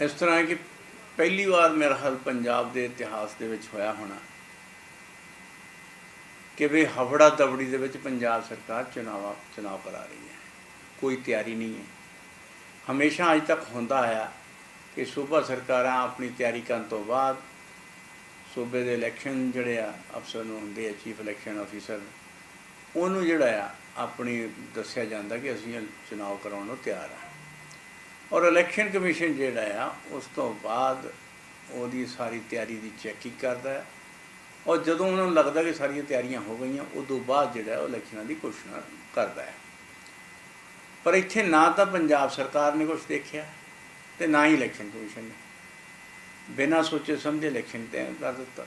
ਇਸ ਤਰ੍ਹਾਂ ਹੈ ਕਿ ਪਹਿਲੀ ਵਾਰ ਮੇਰਾ ਹੱਲ ਪੰਜਾਬ ਦੇ ਇਤਿਹਾਸ ਦੇ ਵਿੱਚ ਹੋਇਆ ਹੋਣਾ ਕਿ ਵੀ ਹਵੜਾ ਦਬੜੀ ਦੇ ਵਿੱਚ ਪੰਜਾਬ ਸਰਕਾਰ ਚੁਣਾਵਾ, ਚੁਣਾਵ ਕਰਾ ਰਹੀ ਹੈ। ਕੋਈ ਤਿਆਰੀ ਨਹੀਂ ਹੈ। ਹਮੇਸ਼ਾ ਅਜ ਤੱਕ ਹੁੰਦਾ ਆਇਆ ਕਿ ਸੂਬਾ ਸਰਕਾਰਾਂ ਆਪਣੀ ਤਿਆਰੀ ਕਰਨ ਤੋਂ ਬਾਅਦ ਸੂਬੇ ਦੇ ਇਲੈਕਸ਼ਨ ਜਿਹੜੇ ਆ, ਅਫਸਰ ਨੂੰ ਹੁੰਦੇ ਆ ਚੀਫ ਇਲੈਕਸ਼ਨ ਆਫੀਸਰ ਉਹਨੂੰ ਜਿਹੜਾ ਆ, ਆਪਣੀ ਦੱਸਿਆ ਜਾਂਦਾ ਕਿ ਅਸੀਂ ਇਹ ਚੁਣਾਵ ਕਰਾਉਣ ਨੂੰ ਤਿਆਰ ਆ। ਔਰ ਇਲੈਕਸ਼ਨ ਕਮਿਸ਼ਨ ਜਿਹੜਾ ਆ, ਉਸ ਤੋਂ ਬਾਅਦ ਉਹਦੀ ਸਾਰੀ ਤਿਆਰੀ ਦੀ ਚੈਕਿੰਗ ਕਰਦਾ ਹੈ। ਔਰ ਜਦੋਂ ਉਹਨਾਂ ਨੂੰ ਲੱਗਦਾ ਕਿ ਸਾਰੀਆਂ ਤਿਆਰੀਆਂ ਹੋ ਗਈਆਂ, ਉਦੋਂ ਬਾਅਦ ਜਿਹੜਾ ਉਹ ਇਲੈਕਸ਼ਨਾਂ ਦੀ ਘੋਸ਼ਣਾ ਕਰਦਾ ਹੈ। ਪਰ ਇੱਥੇ ਨਾ ਤਾਂ ਪੰਜਾਬ ਸਰਕਾਰ ਨੇ ਕੁਝ ਦੇਖਿਆ ਤੇ ਨਾ ਹੀ ਇਲੈਕਸ਼ਨ ਕਮਿਸ਼ਨ ਨੇ। ਬਿਨਾਂ ਸੋਚੇ ਸਮਝੇ ਇਲੈਕਸ਼ਨ ਤੈਅ ਕਰ ਦਿੱਤਾ।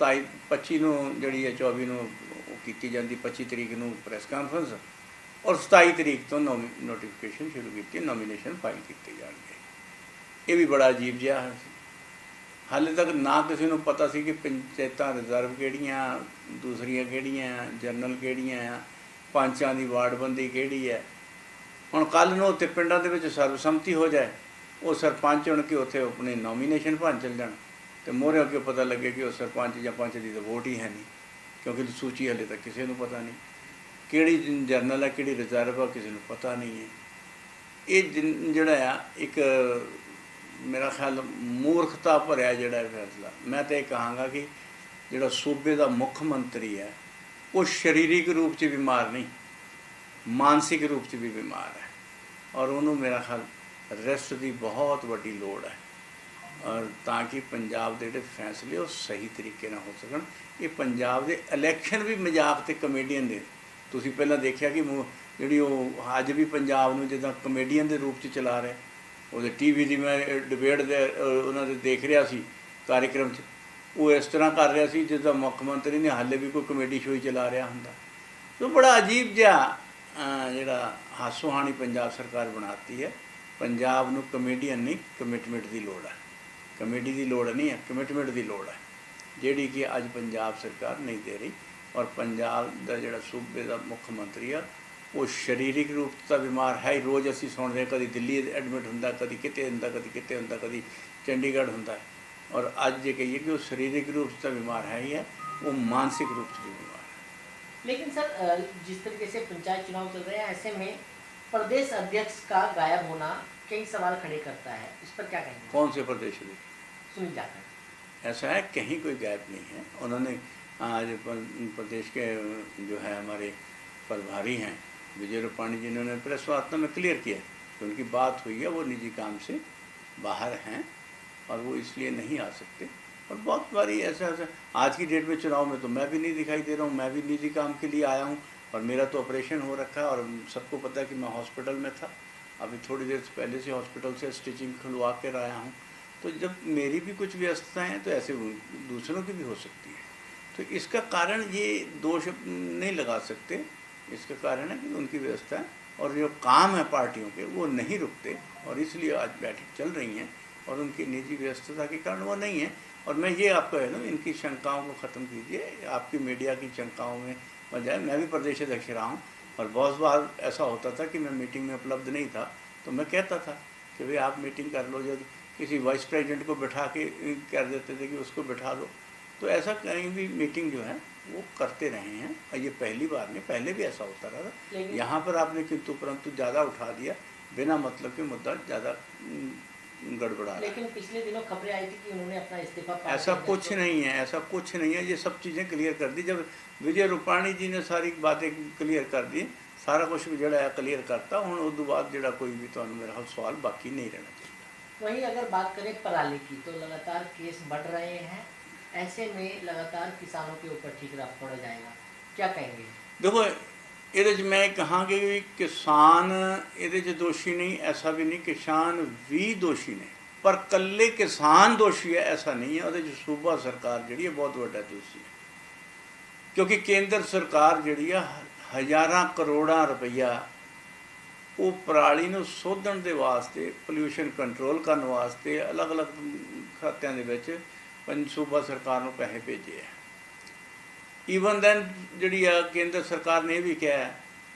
27 25 ਨੂੰ ਜਿਹੜੀ ਹੈ 24 ਨੂੰ ਉਹ ਕੀਤੀ ਜਾਂਦੀ 25 ਤਰੀਕ ਨੂੰ ਪ੍ਰੈਸ ਕਾਨਫਰੰਸ ਔਰ 27 ਤਰੀਕ ਤੋਂ ਨੋਟੀਫਿਕੇਸ਼ਨ ਸ਼ੁਰੂ ਕੀਤੀ ਨੋਮੀਨੇਸ਼ਨ ਫਾਈਲ ਕੀਤੇ ਜਾਣਗੇ। ਇਹ ਵੀ ਬੜਾ ਅਜੀਬ ਜਿਹਾ ਸੀ। ਹਾਲੇ ਤੱਕ ਨਾ ਕਿਸੇ ਨੂੰ ਪਤਾ ਸੀ ਕਿ ਪੰਚਾਇਤਾਂ ਰਿਜ਼ਰਵ ਕਿਹੜੀਆਂ, ਦੂਸਰੀਆਂ ਕਿਹੜੀਆਂ, ਜਨਰਲ ਕਿਹੜੀਆਂ ਆ, ਪੰਚਾਂ ਦੀ ਵਾਰਡਬੰਦੀ ਕਿਹੜੀ ਹੈ। ਹੁਣ ਕੱਲ ਨੂੰ ਉੱਥੇ ਪਿੰਡਾਂ ਦੇ ਵਿੱਚ ਸਰਬਸੰਮਤੀ ਹੋ ਜਾਏ, ਉਹ ਸਰਪੰਚ ਹੁਣ ਕਿ ਉੱਥੇ ਆਪਣੇ ਨੋਮੀਨੇਸ਼ਨ ਭੰਨ ਚੱਲ ਜਾਣ, ਤੇ ਮੋਹਰੇ ਅੱਗੇ ਪਤਾ ਲੱਗੇ ਕਿ ਉਹ ਸਰਪੰਚ ਜਾਂ ਪੰਚ ਦੀ ਤਾਂ ਵੋਟ ਹੀ ਹੈ ਨਹੀਂ, ਕਿਉਂਕਿ ਸੂਚੀ ਹਲੇ ਤੱਕ ਕਿਸੇ ਨੂੰ ਪਤਾ ਨਹੀਂ। ਕਿਹੜੀ ਜਰਨਲ ਹੈ, ਕਿਹੜੀ ਰਿਜ਼ਰਵ ਆ ਕਿਸੇ ਨੂੰ ਪਤਾ ਨਹੀਂ ਹੈ। ਇਹ ਜਿਹੜਾ ਆ, ਇੱਕ ਮੇਰਾ ਖਿਆਲ ਮੂਰਖਤਾ ਭਰਿਆ ਜਿਹੜਾ ਫੈਸਲਾ। ਮੈਂ ਤਾਂ ਇਹ ਕਹਾਂਗਾ ਕਿ ਜਿਹੜਾ ਸੂਬੇ ਦਾ ਮੁੱਖ ਮੰਤਰੀ ਹੈ, ਉਹ ਸਰੀਰਿਕ ਰੂਪ 'ਚ ਬਿਮਾਰ ਨਹੀਂ, ਮਾਨਸਿਕ ਰੂਪ 'ਚ ਵੀ ਬਿਮਾਰ ਹੈ। ਔਰ ਉਹਨੂੰ ਮੇਰਾ ਖਿਆਲ ਰੈਸਟ ਦੀ ਬਹੁਤ ਵੱਡੀ ਲੋੜ ਹੈ। ਔਰ ਤਾਂ ਕਿ ਪੰਜਾਬ ਦੇ ਜਿਹੜੇ ਫੈਸਲੇ ਉਹ ਸਹੀ ਤਰੀਕੇ ਨਾਲ ਹੋ ਸਕਣ। ਇਹ ਪੰਜਾਬ ਦੇ ਇਲੈਕਸ਼ਨ ਵੀ ਮਜ਼ਾਕ ਤੇ ਕਮੇਡੀਅਨ ਦੇ ਤੁਸੀਂ ਪਹਿਲਾਂ ਦੇਖਿਆ ਕਿ ਮੂ- ਜਿਹੜੀ ਉਹ ਅੱਜ ਵੀ ਪੰਜਾਬ ਨੂੰ ਜਿੱਦਾਂ ਕਮੇਡੀਅਨ ਦੇ ਰੂਪ 'ਚ ਚਲਾ ਰਹੇ ਉਹਦੇ ਟੀਵੀ ਦੀ ਮੈਂ ਡਿਬੇਟ ਦੇ ਉਹਨਾਂ ਦੇ ਦੇਖ ਰਿਹਾ ਸੀ ਕਾਰਜਕ੍ਰਮ 'ਚ। ਉਹ ਇਸ ਤਰ੍ਹਾਂ ਕਰ ਰਿਹਾ ਸੀ ਜਿੱਦਾਂ ਮੁੱਖ ਮੰਤਰੀ ਨੇ ਹਾਲੇ ਵੀ ਕੋਈ ਕਮੇਡੀ ਸ਼ੋਅ ਚਲਾ ਰਿਹਾ ਹੁੰਦਾ। ਸੋ ਬੜਾ ਅਜੀਬ ਜਿਹਾ ਜਿਹੜਾ ਹਾਸੋਹਾਣੀ ਪੰਜਾਬ ਸਰਕਾਰ ਬਣਾਤੀ ਹੈ। ਪੰਜਾਬ ਨੂੰ ਕਮੇਡੀਅਨ ਨਹੀਂ ਕਮਿਟਮੈਂਟ ਦੀ ਲੋੜ ਹੈ। ਕਮੇਡੀ ਦੀ ਲੋੜ ਨਹੀਂ ਹੈ ਕਮਿਟਮੈਂਟ ਦੀ ਲੋੜ ਹੈ। ਜਿਹੜੀ ਕਿ ਅੱਜ ਪੰਜਾਬ ਸਰਕਾਰ ਨਹੀਂ ਦੇ ਰਹੀ। ਔਰ ਪੰਜਾਬ ਦਾ ਜਿਹੜਾ ਸੂਬੇ ਦਾ ਮੁੱਖ ਮੰਤਰੀ ਆ ਉਹ ਸਰੀਰਕ ਰੂਪ ਤੋਂ ਬਿਮਾਰ ਹੈ ਹੀ। ਰੋਜ਼ ਅਸੀਂ ਸੁਣਦੇ ਹਾਂ ਕਦੀ ਦਿੱਲੀ ਐਡਮਿਟ ਹੁੰਦਾ ਕਦੀ ਕਿਤੇ ਹੁੰਦਾ ਕਦੀ ਕਿਤੇ ਹੁੰਦਾ ਕਦੀ ਚੰਡੀਗੜ੍ਹ ਹੁੰਦਾ ਹੈ। ਔਰ ਅੱਜ ਜੇ ਕਹੀਏ ਕਿ ਉਹ ਸਰੀਰਕ ਰੂਪ ਤੋਂ ਬਿਮਾਰ ਹੈ ਹੀ ਹੈ ਉਹ ਮਾਨਸਿਕ रूप से भी बीमार है लेकिन सर अ, जिस तरीके से पंचायत चुनाव चल रहे हैं ऐसे में प्रदेश अध्यक्ष का गायब होना कई सवाल खड़े करता है इस पर क्या कहेंगे कौन से प्रदेश में सुनील जाखड़ ऐसा है कहीं कोई गैप नहीं है उन्होंने आज प्रदेश के, जो है हमारे प्रभारी हैं। विजय रूपाणी जी ने प्रेस वार्ता में क्लियर किया। कि उनकी बात हुई है, वो निजी काम से बाहर हैं और वो इसलिए नहीं आ सकते। और बहुत बारी ऐसा ऐसा आज की डेट में चुनाव में तो मैं भी नहीं दिखाई दे रहा हूँ, मैं भी निजी काम के लिए आया हूँ और मेरा तो ऑपरेशन हो रखा है और सबको पता है कि मैं हॉस्पिटल में था। अभी थोड़ी देर से पहले से हॉस्पिटल से स्टिचिंग खुलवा कर आया हूँ। तो जब मेरी भी कुछ व्यस्तताएँ हैं तो ऐसे दूसरों की भी हो सकती है। तो इसका कारण ये दोष नहीं लगा सकते। इसका कारण है कि उनकी व्यवस्था और जो काम है पार्टियों के, वो नहीं रुकते और इसलिए आज बैठक चल रही हैं और उनकी निजी व्यस्तता के कारण वो नहीं है। और मैं ये आपको कह दूँ इनकी शंकाओं को ख़त्म कीजिए। आपकी मीडिया की शंकाओं में बजाय मैं भी प्रदेश अध्यक्ष रहा हूँ और बहुत बार ऐसा होता था कि मैं मीटिंग में उपलब्ध नहीं था तो मैं कहता था कि भाई आप मीटिंग कर लो, जब किसी वाइस प्रेसिडेंट को बैठा के कर देते थे कि उसको बैठा दो। तो ऐसा कहीं भी मीटिंग जो है वो करते रहे हैं और ये पहली बार नहीं पहले भी ऐसा होता रहा था लेकिन- यहाँ पर आपने किंतु परंतु ज़्यादा उठा दिया बिना मतलब के मुद्दा ज़्यादा हम्म, गड़बड़ा रहा है। लेकिन पिछले दिनों खबरें आई थी कि उन्होंने अपना इस्तीफा पार्टी ऐसा अध्यक्ष कुछ को- नहीं है ऐसा कुछ नहीं है ये सब चीज़ें क्लियर कर दी जब विजय रूपाणी जी ने सारी बातें क्लियर कर दी सारा कुछ ਜਿਹੜਾ ਹੈ ਕਲੀਅਰ ਕਰਤਾ ਹੁਣ ਉਸ ਤੋਂ ਬਾਅਦ ਜਿਹੜਾ ਕੋਈ ਵੀ ਤੁਹਾਨੂੰ ਮੇਰਾ ਖਿਆਲ ਸਵਾਲ ਬਾਕੀ ਨਹੀਂ ਰਹਿਣਾ ਚਾਹੀਦਾ वहीं अगर बात करें पराली की तो लगातार केस बढ़ रहे हैं ऐसे में लगातार किसानों के ऊपर ठीकरा पड़ जाएगा क्या कहेंगे ਦੇਖੋ ਇਹਦੇ 'ਚ ਮੈਂ ਕਹਾਂਗੇ ਵੀ ਕਿਸਾਨ ਇਹਦੇ 'ਚ ਦੋਸ਼ੀ ਨਹੀਂ ਐਸਾ ਵੀ ਨਹੀਂ ਕਿਸਾਨ ਵੀ ਦੋਸ਼ੀ ਨੇ ਪਰ ਕੱਲੇ ਕਿਸਾਨ ਦੋਸ਼ੀ ਹੈ ਐਸਾ ਨਹੀਂ ਹੈ ਉਹਦੇ 'ਚ ਸੂਬਾ ਸਰਕਾਰ ਜਿਹੜੀ ਹੈ ਬਹੁਤ ਵੱਡਾ ਦੋਸ਼ੀ ਹੈ ਕਿਉਂਕਿ ਕੇਂਦਰ ਸਰਕਾਰ ਜਿਹੜੀ ਆ ਹਜ਼ਾਰਾਂ ਕਰੋੜਾਂ ਰੁਪਈਆ ਉਹ ਪਰਾਲੀ ਨੂੰ ਸੋਧਣ ਦੇ ਵਾਸਤੇ ਪੋਲਿਊਸ਼ਨ ਕੰਟਰੋਲ ਕਰਨ ਵਾਸਤੇ ਅਲੱਗ-ਅਲੱਗ ਖਾਤਿਆਂ ਦੇ ਵਿੱਚ ਪੰਜ ਸੂਬਾ ਸਰਕਾਰ ਨੂੰ ਪੈਸੇ ਭੇਜੇ ਆ। ਈਵਨ ਦੈਨ ਜਿਹੜੀ ਆ ਕੇਂਦਰ ਸਰਕਾਰ ਨੇ ਇਹ ਵੀ ਕਿਹਾ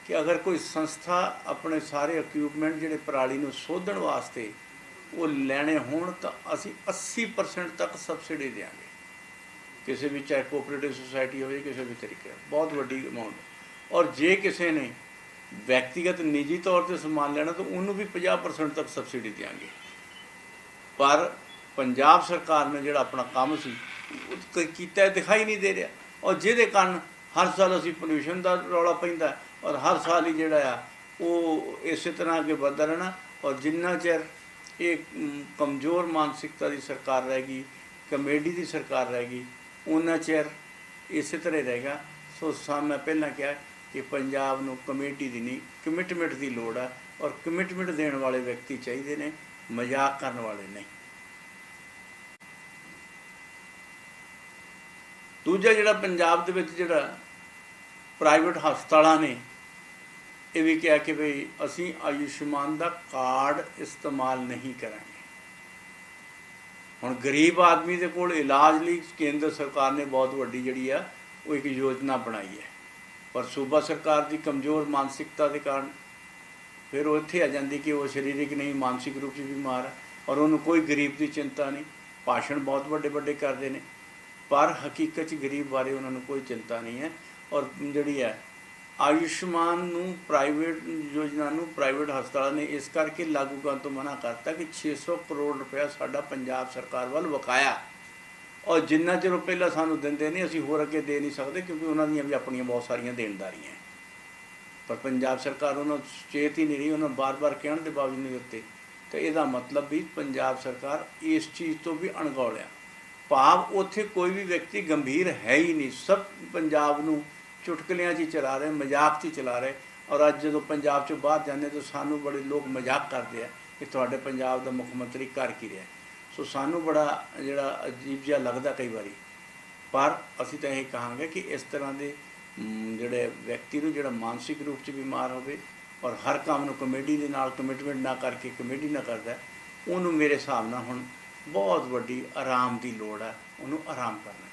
ਕਿ ਅਗਰ ਕੋਈ ਸੰਸਥਾ ਆਪਣੇ ਸਾਰੇ ਇਕਵਿਪਮੈਂਟ ਜਿਹੜੇ ਪਰਾਲੀ ਨੂੰ ਸੋਧਣ ਵਾਸਤੇ ਉਹ ਲੈਣੇ ਹੋਣ ਤਾਂ ਅਸੀਂ 80% ਤੱਕ ਸਬਸਿਡੀ ਦੇਵਾਂਗੇ ਕਿਸੇ ਵੀ ਚਾਹੇ ਕੋਆਪਰੇਟਿਵ ਸੁਸਾਇਟੀ ਹੋਵੇ ਕਿਸੇ ਵੀ ਤਰੀਕੇ ਬਹੁਤ ਵੱਡੀ ਅਮਾਉਂਟ ਔਰ ਜੇ ਕਿਸੇ ਨੇ ਵਿਅਕਤੀਗਤ ਨਿੱਜੀ ਤੌਰ ਤੇ ਸਮਾਨ ਲੈਣਾ ਤਾਂ ਉਹਨੂੰ ਵੀ 50% ਤੱਕ ਸਬਸਿਡੀ ਦੇਵਾਂਗੇ ਪਰ ਪੰਜਾਬ ਸਰਕਾਰ ਨੇ ਜਿਹੜਾ ਆਪਣਾ ਕੰਮ ਸੀ, ਉਹ ਕੀਤਾ ਦਿਖਾਈ ਨਹੀਂ ਦੇ ਰਿਹਾ। ਔਰ ਜਿਹਦੇ ਕਾਰਨ ਹਰ ਸਾਲ ਅਸੀਂ ਪੋਲੂਸ਼ਨ ਦਾ ਰੌਲਾ ਪੈਂਦਾ ਔਰ ਹਰ ਸਾਲ ਹੀ ਜਿਹੜਾ ਆ, ਉਹ ਇਸੇ ਤਰ੍ਹਾਂ ਅੱਗੇ ਵੱਧਦਾ ਰਹਿਣਾ। ਔਰ ਜਿੰਨਾ ਚਿਰ ਇਹ ਕਮਜ਼ੋਰ ਮਾਨਸਿਕਤਾ ਦੀ ਸਰਕਾਰ ਰਹੇਗੀ ਕਮੇਡੀ ਦੀ ਸਰਕਾਰ ਰਹੇਗੀ ਉਹਨਾਂ ਚਿਰ ਇਸੇ ਤਰ੍ਹਾਂ ਹੀ ਰਹੇਗਾ ਸੋ ਸਾ ਮੈਂ ਪਹਿਲਾਂ ਕਿਹਾ ਕਿ ਪੰਜਾਬ ਨੂੰ ਕਮੇਟੀ ਦੀ ਨਹੀਂ ਕਮਿਟਮੈਂਟ ਦੀ ਲੋੜ ਹੈ ਔਰ ਕਮਿਟਮੈਂਟ ਦੇਣ ਵਾਲੇ ਵਿਅਕਤੀ ਚਾਹੀਦੇ ਨੇ, ਮਜ਼ਾਕ ਕਰਨ ਵਾਲੇ ਨਹੀਂ। ਦੂਜਾ ਜਿਹੜਾ ਪੰਜਾਬ ਦੇ ਵਿੱਚ ਜਿਹੜਾ ਪ੍ਰਾਈਵੇਟ ਹਸਪਤਾਲਾਂ ਨੇ, ਇਹ ਵੀ ਕਿਹਾ ਕਿ ਭਈ ਅਸੀਂ ਆਯੁਸ਼ਮਾਨ ਦਾ ਕਾਰਡ ਇਸਤੇਮਾਲ ਨਹੀਂ ਕਰਾਂਗੇ। ਹੁਣ ਗਰੀਬ ਆਦਮੀ ਦੇ ਕੋਲ ਇਲਾਜ ਲਈ ਕੇਂਦਰ ਸਰਕਾਰ ਨੇ ਬਹੁਤ ਵੱਡੀ ਜਿਹੜੀ ਆ, ਉਹ ਇੱਕ ਯੋਜਨਾ ਬਣਾਈ ਹੈ। ਪਰ ਸੂਬਾ ਸਰਕਾਰ ਦੀ ਕਮਜ਼ੋਰ ਮਾਨਸਿਕਤਾ ਦੇ ਕਾਰਨ ਫਿਰ ਉਹ ਇੱਥੇ ਆ ਜਾਂਦੀ ਕਿ ਉਹ ਸਰੀਰਕ ਨਹੀਂ, ਮਾਨਸਿਕ ਰੂਪ 'ਚ ਬਿਮਾਰ ਹੈ ਔਰ ਉਹਨੂੰ ਕੋਈ ਗਰੀਬ ਦੀ ਚਿੰਤਾ ਨਹੀਂ। ਭਾਸ਼ਣ ਬਹੁਤ ਵੱਡੇ ਵੱਡੇ ਕਰਦੇ ਨੇ। ਪਰ ਹਕੀਕਤ 'ਚ ਗਰੀਬ ਬਾਰੇ ਉਹਨਾਂ ਨੂੰ ਕੋਈ ਚਿੰਤਾ ਨਹੀਂ ਹੈ। ਔਰ ਜਿਹੜੀ ਹੈ, ਆਯੁਸ਼ਮਾਨ ਨੂੰ ਪ੍ਰਾਈਵੇਟ ਯੋਜਨਾ ਨੂੰ ਪ੍ਰਾਈਵੇਟ ਹਸਪਤਾਲਾਂ ਨੇ ਇਸ ਕਰਕੇ ਲਾਗੂ ਕਰਨ ਤੋਂ ਮਨਾ ਕਰਤਾ ਕਿ 600 ਕਰੋੜ ਰੁਪਇਆ ਸਾਡਾ ਪੰਜਾਬ ਸਰਕਾਰ ਵੱਲ ਵਕਾਇਆ। ਔਰ ਜਿੰਨਾ ਚਿਰ ਉਹ ਪਹਿਲਾਂ ਸਾਨੂੰ ਦਿੰਦੇ ਨਹੀਂ, ਅਸੀਂ ਹੋਰ ਅੱਗੇ ਦੇ ਨਹੀਂ ਸਕਦੇ ਕਿਉਂਕਿ ਉਹਨਾਂ ਦੀਆਂ ਵੀ ਆਪਣੀਆਂ ਬਹੁਤ ਸਾਰੀਆਂ ਦੇਣਦਾਰੀਆਂ ਪਰ ਪੰਜਾਬ ਸਰਕਾਰ ਉਹਨਾਂ ਨੂੰ ਚੇਤ ਹੀ ਨਹੀਂ ਰਹੀ, ਉਹਨਾਂ ਬਾਰ-ਬਾਰ ਕਹਿਣ ਦੇ ਬਾਵਜੂਦ ਨਹੀਂ ਦਿੱਤੇ। ਤੇ ਇਹਦਾ ਮਤਲਬ ਵੀ ਪੰਜਾਬ ਸਰਕਾਰ ਇਸ ਚੀਜ਼ ਤੋਂ ਵੀ ਅਣਗੌਲਿਆ। ਭਾਵ ਉੱਥੇ ਕੋਈ ਵੀ ਵਿਅਕਤੀ ਗੰਭੀਰ ਹੈ ਹੀ ਨਹੀਂ। ਸਭ ਪੰਜਾਬ ਨੂੰ ਚੁਟਕਲਿਆਂ 'ਚ ਹੀ ਚਲਾ ਰਹੇ, ਮਜ਼ਾਕ 'ਚ ਹੀ ਚਲਾ ਰਹੇ। ਔਰ ਅੱਜ ਜਦੋਂ ਪੰਜਾਬ 'ਚੋਂ ਬਾਹਰ ਜਾਂਦੇ ਤਾਂ ਸਾਨੂੰ ਬੜੇ ਲੋਕ ਮਜ਼ਾਕ ਕਰਦੇ ਆ ਕਿ ਤੁਹਾਡੇ ਪੰਜਾਬ ਦਾ ਮੁੱਖ ਮੰਤਰੀ ਕਰ ਕੀ ਰਿਹਾ। ਸੋ ਸਾਨੂੰ ਬੜਾ ਜਿਹੜਾ ਅਜੀਬ ਜਿਹਾ ਲੱਗਦਾ ਕਈ ਵਾਰੀ। ਪਰ ਅਸੀਂ ਤਾਂ ਇਹ ਕਹਾਂਗੇ ਕਿ ਇਸ ਤਰ੍ਹਾਂ ਦੇ ਜਿਹੜੇ ਵਿਅਕਤੀ ਨੂੰ ਜਿਹੜਾ ਮਾਨਸਿਕ ਰੂਪ 'ਚ ਬਿਮਾਰ ਹੋਵੇ ਔਰ ਹਰ ਕੰਮ ਨੂੰ ਕਮੇਡੀ ਦੇ ਨਾਲ ਕਮਿਟਮੈਂਟ ਨਾ ਕਰਕੇ, ਕਮੇਡੀ ਨਾ ਕਰਦਾ, ਉਹਨੂੰ ਮੇਰੇ ਹਿਸਾਬ ਨਾਲ ਹੁਣ ਬਹੁਤ ਵੱਡੀ ਆਰਾਮ ਦੀ ਲੋੜ ਹੈ ਉਹਨੂੰ ਆਰਾਮ ਕਰਨਾ।